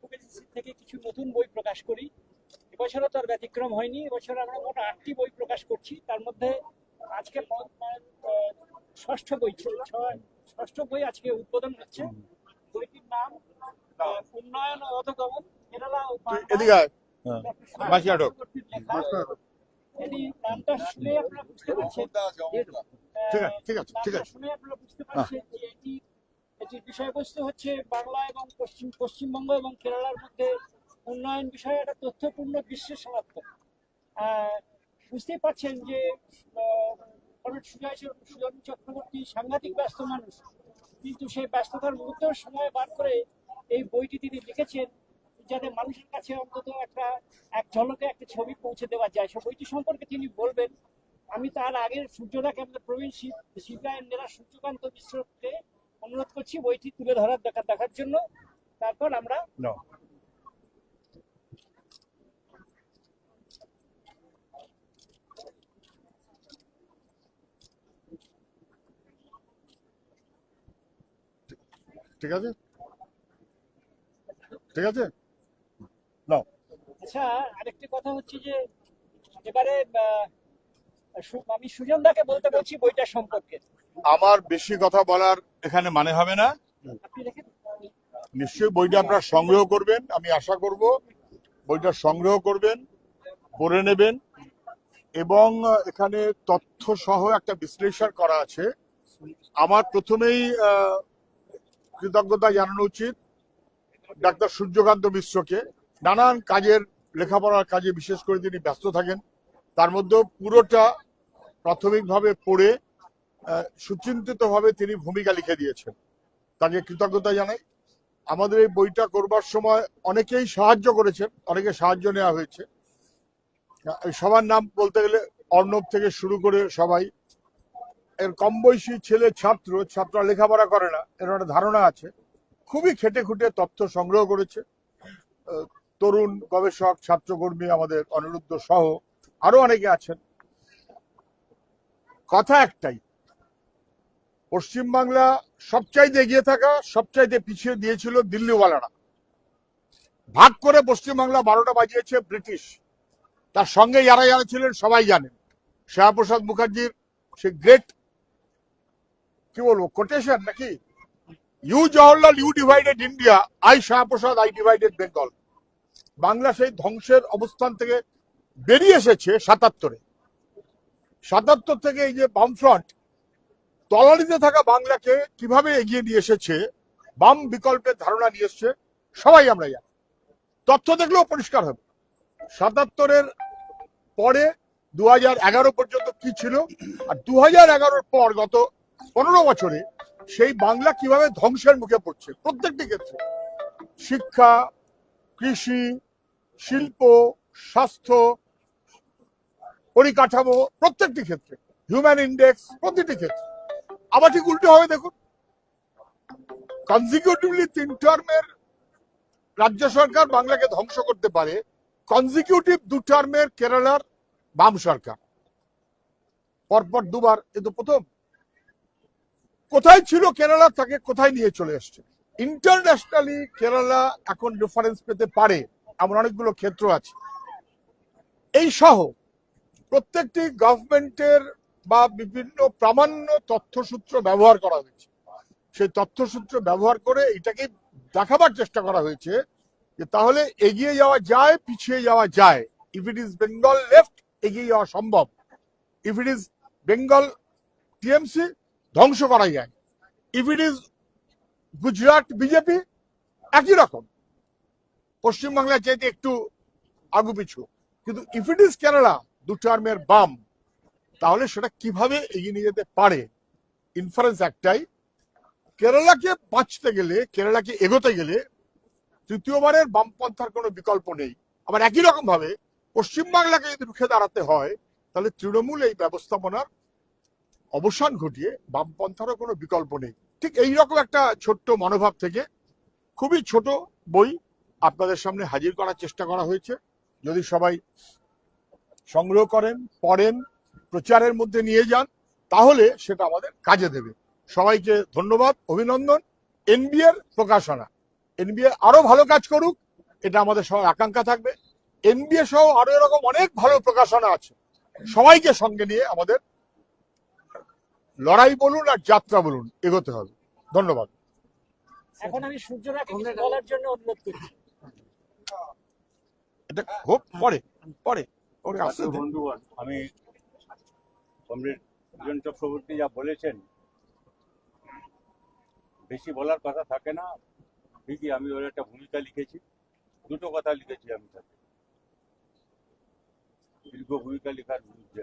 বুক থেকে কিছু নতুন বই প্রকাশ করি এবছরও তার ব্যতিক্রম হয়নি এবছর আমরা মোট আটটি বই প্রকাশ করছি তার মধ্যে আজকে ষষ্ঠ বই ছিল ষষ্ঠ বই আজকে উদ্বোধন হচ্ছে বইটির নাম আহ, উন্নয়ন ও অধগমন কেরালা ও। হ্যাঁ। এটি নামটা শুনে আপনারা বুঝতে পারছেন ঠিক আছে, ঠিক আছে, ঠিক নামটা আছে। শুনে আপনারা বুঝতে পারছেন যে এটি এটির বিষয়বস্তু হচ্ছে বাংলা এবং পশ্চিম, পশ্চিমবঙ্গ এবং কেরালার মধ্যে উন্নয়ন বিষয়ে একটা তথ্যপূর্ণ বিশ্লেষণাত্মক বুঝতেই পারছেন যে সুজন চক্রবর্তী সাংঘাতিক ব্যস্ত মানুষ, কিন্তু সেই ব্যস্ততার মধ্যেও সময় বার করে এই বইটি তিনি লিখেছেন যাতে মানুষের কাছে অন্তত একটা, এক ঝলকে একটা ছবি পৌঁছে দেওয়া যায়। সে বইটি সম্পর্কে তিনি বলবেন, আমি তার আগে সূর্যদাকে আমাদের প্রবীণ শিব শিবরায়ন নেরা সূর্যকান্ত মিশ্রকে অনুরোধ করছি বইটি তুলে ধরার দেখা দেখার জন্য। তারপর আমরা. ঠিক আছে? ঠিক আছে? নাও। আচ্ছা আরেকটি কথা হচ্ছে যে এবারে আমি সুজনদাকে বলতে বলছি বইটা সম্পর্কে। আমার বেশি কথা বলার এখানে মানে হবে না। নিশ্চয়ই বইটা আপনারা সংগ্রহ করবেন, আমি আশা করব বইটা সংগ্রহ করবেন, পড়ে নেবেন এবং এখানে তথ্য সহ একটা বিশ্লেষণ করা আছে। আমার প্রথমেই কৃতজ্ঞতা জানানো উচিত ডাক্তার সূর্যকান্ত মিশ্রকে। নানান কাজের, লেখাপড়ার কাজে বিশেষ করে তিনি ব্যস্ত থাকেন। তার মধ্যেও পুরোটা প্রাথমিকভাবে পড়ে সুচিন্তিতভাবে তিনি ভূমিকা লিখে দিয়েছেন। তাকে কৃতজ্ঞতা জানাই। আমাদের এই বইটা করবার সময় অনেকেই সাহায্য করেছেন, অনেকে সাহায্য নেওয়া হয়েছে। সবার নাম বলতে গেলে অর্ণব থেকে শুরু করে সবাই। এর কম বয়সী ছেলে ছাত্র, ছাত্ররা লেখাপড়া করে না এর একটা ধারণা আছে। খুবই খেটে খুঁটে তথ্য সংগ্রহ করেছে। তরুণ গবেষক, ছাত্রকর্মী আমাদের অনিরুদ্ধ সহ আরও অনেকে আছেন। কথা একটাই পশ্চিমবাংলা সবচাইতে এগিয়ে থাকা, সবচাইতে পিছিয়ে দিয়েছিল দিল্লিওয়ালারা। ভাগ করে পশ্চিমবাংলা বারোটা বাজিয়েছে ব্রিটিশ। তার সঙ্গে যারা যারা ছিলেন সবাই জানেন। শ্যামাপ্রসাদ মুখার্জির সে গ্রেট কি বলব কোটেশন নাকি? You Jawaharlal you divided India I Shyamaprasad I divided Bengal Bangla সেই ধ্বংসের অবস্থান থেকে বেরিয়ে এসেছে সাতাত্তরে। সাতাত্তর থেকে এই যে বামফ্রন্ট তলানিতে থাকা বাংলাকে কীভাবে এগিয়ে নিয়ে এসেছে, বাম বিকল্পের ধারণা নিয়ে এসছে, সবাই আমরা জানি। তথ্য দেখলেও পরিষ্কার হবে। সাতাত্তরের পরে দু পর্যন্ত কি ছিল? আর দু এগারোর পর গত পনেরো বছরে সেই বাংলা কীভাবে ধ্বংসের মুখে পড়ছে প্রত্যেকটি ক্ষেত্রে। শিক্ষা, কৃষি, শিল্প, স্বাস্থ্য, পরিকাঠামো প্রত্যেকটি ক্ষেত্রে। হিউম্যান ইন্ডেক্স প্রতিটি ক্ষেত্রে। আবার ঠিক উল্টো হবে, দেখুন। কনজিকিউটিভলি তিন টার্মের রাজ্য সরকার বাংলাকে ধ্বংস করতে পারে কনজিকিউটিভ দু টার্মের কেরালার বাম সরকার। পরপর দুবার, এ তো প্রথম। কোথায় ছিল কেরালা, তাকে কোথায় নিয়ে চলে এসছে? ইন্টারন্যাশনালি কেরালা এখন রেফারেন্স পেতে পারে, এমন অনেকগুলো ক্ষেত্র আছে। এই সহ প্রত্যেকটি গভর্নমেন্টের বা বিভিন্ন প্রামাণ্য তথ্যসূত্র ব্যবহার করা হয়েছে। সেই তথ্যসূত্র ব্যবহার করে এটাকে দেখাবার চেষ্টা করা হয়েছে যে তাহলে এগিয়ে যাওয়া যায়, পিছিয়ে যাওয়া যায়। If it is Bengal left এগিয়ে যাওয়া সম্ভব। If it is Bengal TMC ধ্বংস করা যায়। If it is Gujarat BJP একই রকম। পশ্চিমবাংলার চাইতে একটু আগু পিছু। কিন্তু ইফ ইট ইজ কেরালা দু টার্মের বাম। তাহলে সেটা কীভাবে এগিয়ে নিয়ে যেতে পারে? ইনফারেন্স একটাই। কেরালাকে বাঁচতে গেলে, কেরালাকে এগোতে গেলে তৃতীয়বারের বামপন্থার কোনো বিকল্প নেই। আবার একই রকম ভাবে পশ্চিমবাংলাকে যদি রুখে দাঁড়াতে হয়, তাহলে তৃণমূল এই ব্যবস্থাপনার অবসান ঘটিয়ে বামপন্থারও কোনো বিকল্প নেই। ঠিক এই রকম একটা ছোট্ট মনোভাব থেকে খুবই ছোট বই আপনাদের সামনে হাজির করার চেষ্টা করা হয়েছে। যদি সবাই সংগ্রহ করেন, পড়েন প্রচারের মধ্যে নিয়ে যান তাহলে সেটা আমাদের কাজে দেবে। সবাইকে ধন্যবাদ অভিনন্দন। এনবিএর প্রকাশনা। এনবিএ আরও ভালো কাজ করুক এটা আমাদের সবার আকাঙ্ক্ষা থাকবে। এনবিএ সহ আরও এরকম অনেক ভালো প্রকাশনা আছে। সবাইকে সঙ্গে নিয়ে আমাদের লড়াই বলুন আর যাত্রা বলুন এগোতে হবে। ধন্যবাদ। এখন আমি সূর্যরাকে বলার জন্য অনুরোধ করছি। এটা হোক পরে পরে। ওকে আসতে বন্ধুগণ আমি সুজন চক্রবর্তী যা বলেছেন, বেশি বলার কথা থাকে না। ঠিকই আমি ওর একটা ভূমিকা লিখেছি, দুটো কথা লিখেছি আমি তাতে দীর্ঘ ভূমিকা লেখার বিরুদ্ধে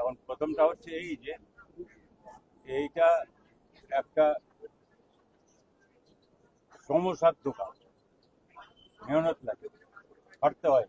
এখন প্রথমটা হচ্ছে এই যে, এইটা একটা সমসাধ্য কাজ মেহনত লাগে হয়।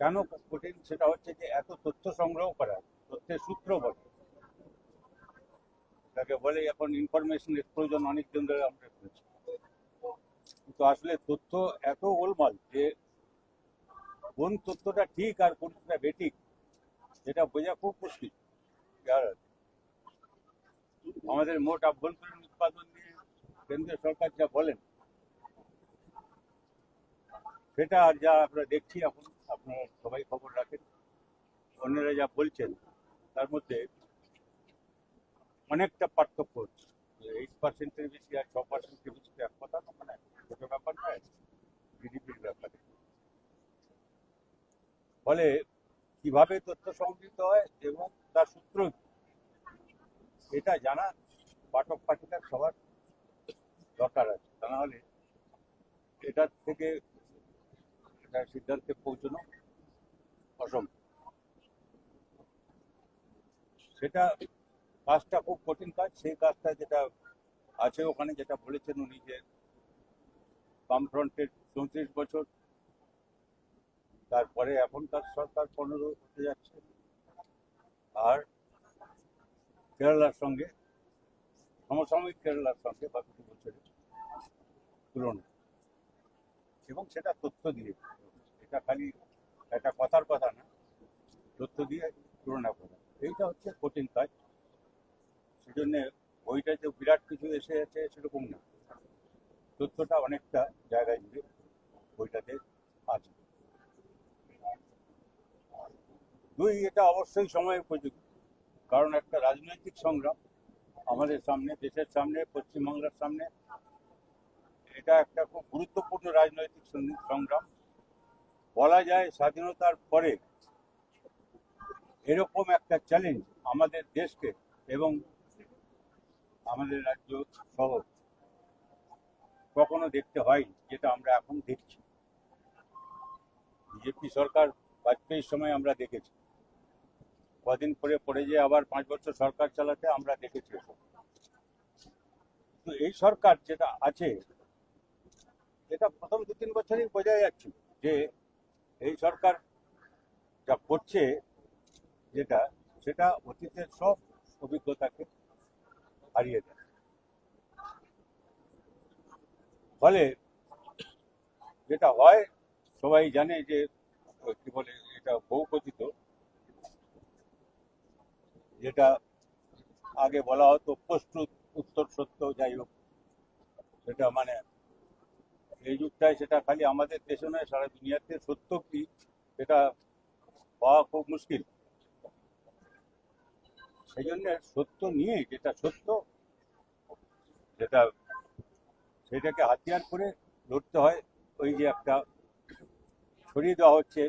কেন কঠিন সেটা হচ্ছে যে এত তথ্য সংগ্রহ করা, তথ্যের সূত্র বলে তাকে বলে এখন ইনফরমেশন এক্সপ্লোজন অনেকদিন ধরে আমরা করেছি কিন্তু আসলে তথ্য এত গোলমাল যে কোন তথ্যটা ঠিক আর কোনটা বেঠিক, সেটা বোঝা খুব মুশকিল। আমাদের মোট আভ্যন্তরীণ উৎপাদন নিয়ে কেন্দ্রীয় সরকার যা বলেন, সেটা আর যা আমরা দেখছি এখন আপনারা সবাই খবর রাখেন। অন্যরা যা বলছেন, তার মধ্যে অনেকটা পার্থক্য হচ্ছে। এইট পার্সেন্টের বেশি আর ছ পার্সেন্টের বেশি এক কথা? না মানে ছোট ব্যাপার নয় জিডিপির ব্যাপারে। ফলে কীভাবে তথ্য সংগৃহীত হয় এবং তার সূত্র এটা জানা পাঠক পাঠিকার সবার দরকার আছে। তা না হলে এটার থেকে একটা সিদ্ধান্তে পৌঁছানো অসম্ভব। সেটা কাজটা খুব কঠিন কাজ, সেই কাজটা যেটা আছে ওখানে যেটা বলেছেন উনি যে বামফ্রন্টের চৌত্রিশ বছর, তারপরে এখনকার সরকার পনেরো হতে যাচ্ছে, আর কেরালার সঙ্গে, সমসাময়িক কেরালার সঙ্গে বা কিছু বছরের তুলনা। এবং সেটা তথ্য দিয়ে এটা খালি একটা কথার কথা না, তথ্য দিয়ে তুলনা করা। এইটা হচ্ছে কঠিন কাজ। সেজন্য বইটা যে বিরাট কিছু এসে আছে সেরকম না। তথ্যটা অনেকটা জায়গায় জুড়ে বইটাতে আছে। দুই, এটা অবশ্যই সময় উপযোগী। কারণ একটা রাজনৈতিক সংগ্রাম আমাদের সামনে, দেশের সামনে, পশ্চিমবাংলার সামনে এটা একটা খুব গুরুত্বপূর্ণ রাজনৈতিক সংগ্রাম। বলা যায় স্বাধীনতার পরে এরকম একটা চ্যালেঞ্জ আমাদের দেশকে এবং আমাদের রাজ্য সহ কখনো দেখতে হয় যেটা আমরা এখন দেখছি। বিজেপি সরকার বাজপেয়ীর সময় আমরা দেখেছি। কদিন পরে পড়ে যে আবার পাঁচ বছর সরকার চালাতে আমরা দেখেছি এই সরকার যেটা আছে এটা প্রথম দু তিন বছরই বোঝা যাচ্ছে যে এই সরকার যা করছে যেটা, সেটা অতীতের সব অভিজ্ঞতাকে হারিয়ে দেয় ফলে যেটা হয়, সবাই জানে যে, কি বলে, এটা বহু কথিত যেটা আগে বলা হতো প্রস্তুত উত্তর সত্য, যাই হোক। সেটা মানে এই যুগটায় সেটা খালি আমাদের দেশে নয়, সারা দুনিয়াতে সত্য কি সেটা পাওয়া খুব মুশকিল। সেই জন্য সত্য নিয়ে যেটা সত্য যেটা সেটাকে হাতিয়ার করে লড়তে হয়। ওই যে একটা ছড়িয়ে দেওয়া হচ্ছে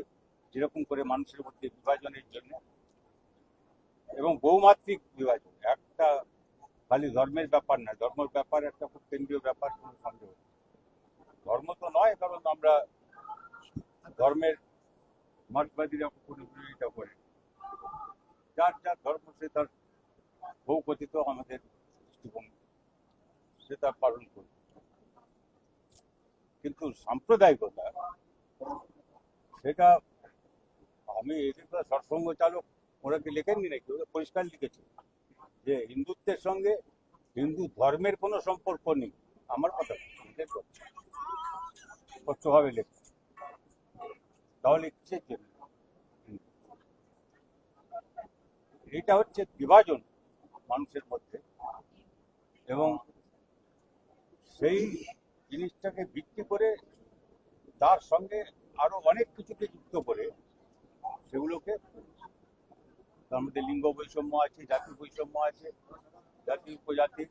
যেরকম করে মানুষের মধ্যে বিভাজনের জন্য। এবং বহুমাত্রিক বিভাজন, একটা খালি ধর্মের ব্যাপার না, ধর্মের ব্যাপার, একটা খুব কেন্দ্রীয় ব্যাপার, কোনো সন্দেহ নেই। ধর্ম তো নয়, কারণ আমরা ধর্মের মার্কবাদীরা কোনো বিরোধিতা করে যার যার ধর্ম, সে তার বহু কথিত আমাদের দৃষ্টিভঙ্গি, সে তার পালন করে কিন্তু সাম্প্রদায়িকতা, সেটা আমি এদিকে সৎসঙ্গ চালক, ওরা কি লেখেননি নাকি? ওরা পরিষ্কার লিখেছে যে হিন্দুত্বের সঙ্গে হিন্দু ধর্মের কোনো সম্পর্ক নেই। আমার কথা। স্পষ্টভাবে লেখা তাহলে কিসের জন্য? এটা হচ্ছে বিভাজন মানুষের মধ্যে এবং সেই জিনিসটাকে ভিত্তি করে তার সঙ্গে আরও অনেক কিছুকে যুক্ত করে সেগুলোকে তার মধ্যে লিঙ্গ বৈষম্য আছে, জাতি বৈষম্য আছে, জাতি, উপজাতি,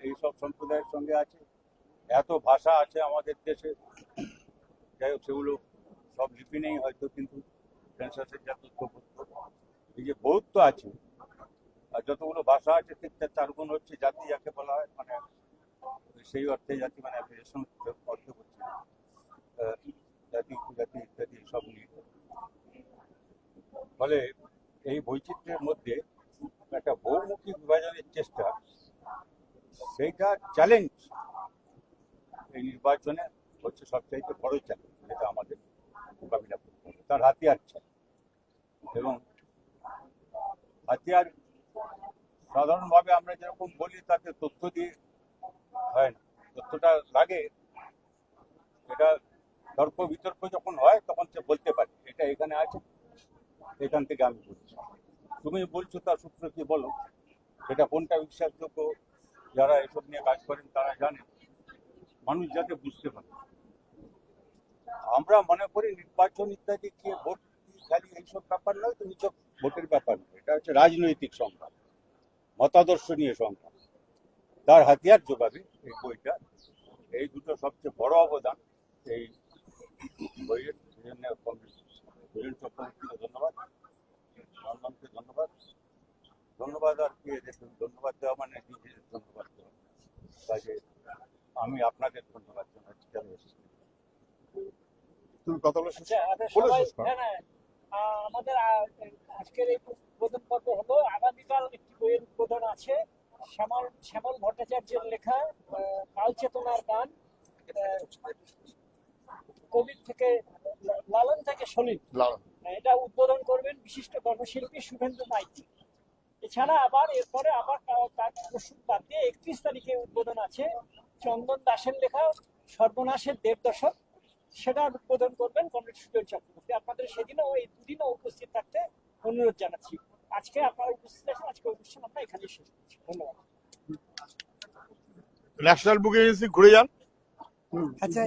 এইসব সম্প্রদায়ের সঙ্গে আছে। এত ভাষা আছে আমাদের দেশে। যাই হোক, সেগুলো সব লিপি নেই হয়তো কিন্তু এই যে বৌদ্ধ আছে, আর যতগুলো ভাষা আছে, ঠিক তার গুণ হচ্ছে জাতি, যাকে বলা হয় মানে সেই অর্থে জাতি মানে অর্থ করছে জাতি উপজাতি ইত্যাদি সব নিয়ে। ফলে এই বৈচিত্র্যের মধ্যে একটা বহুমুখী বিভাজনের চেষ্টা, সেইটা চ্যালেঞ্জ এই নির্বাচনে হচ্ছে সবচাইতে বড় চ্যালেঞ্জ যেটা আমাদের মোকাবিলা করতে হবে। তার হাতিয়ার চাই। এবং হাতিয়ার সাধারণভাবে আমরা যেরকম বলি, তাতে তথ্য দিয়ে হয় না। তথ্যটা লাগে এটা তর্ক বিতর্ক যখন হয়, তখন সে বলতে পারে, এটা এখানে আছে, এখান থেকে আমি বলছি। তুমি বলছো, তার সূত্র কি বলো? সেটা কোনটা বিশ্বাসযোগ্য? যারা এসব নিয়ে কাজ করেন, তারা জানেন মানুষ যাতে বুঝতে পারে। আমরা মনে করি নির্বাচন ইত্যাদি কি ভোট খালি এইসব ব্যাপার নয়, তো নিচক ভোটের ব্যাপার নয়। এটা হচ্ছে রাজনৈতিক সংগ্রাম মতাদর্শ নিয়ে সংগ্রাম। তার হাতিয়ার যোগাবে এই বইটা। এই দুটো সবচেয়ে বড় অবদান এই বইয়ের। জন্য ধন্যবাদ। ধন্যবাদ ধন্যবাদ আর কি দেখুন ধন্যবাদ দেওয়া মানে নিজেদের ধন্যবাদ দেওয়া। আমি আপনাদের ধন্যবাদ জানাচ্ছি যারা এসেছেন। তুমি কথা বলে শেষ। আচ্ছা বলে শেষ করো। আমাদের আজকের এই উদ্বোধন পর্ব হলো আগামীকাল একটি বইয়ের উদ্বোধন আছে। শ্যামল শ্যামল ভট্টাচার্যের লেখা কাল চেতনার গান আহ, কবি থেকে লালন থেকে সলিল। এটা উদ্বোধন করবেন বিশিষ্ট কর্মশিল্পী শুভেন্দু মাইতি। এছাড়া আবার এরপরে আবার তার বাদ দিয়ে একত্রিশ তারিখে উদ্বোধন আছে চন্দন দাসের লেখা সর্বনাশের দেড় দশক সেটার উদ্বোধন করবেন কমরেড সুজন চক্রবর্তী। আপনাদের সেদিনও এই দুদিনও উপস্থিত থাকতে অনুরোধ জানাচ্ছি। আজকে আপনারা উপস্থিত আছেন আজকে অনুষ্ঠান আমরা এখানেই শেষ করছি। ধন্যবাদ। ন্যাশনাল বুক এজেন্সি ঘুরে যান। আচ্ছা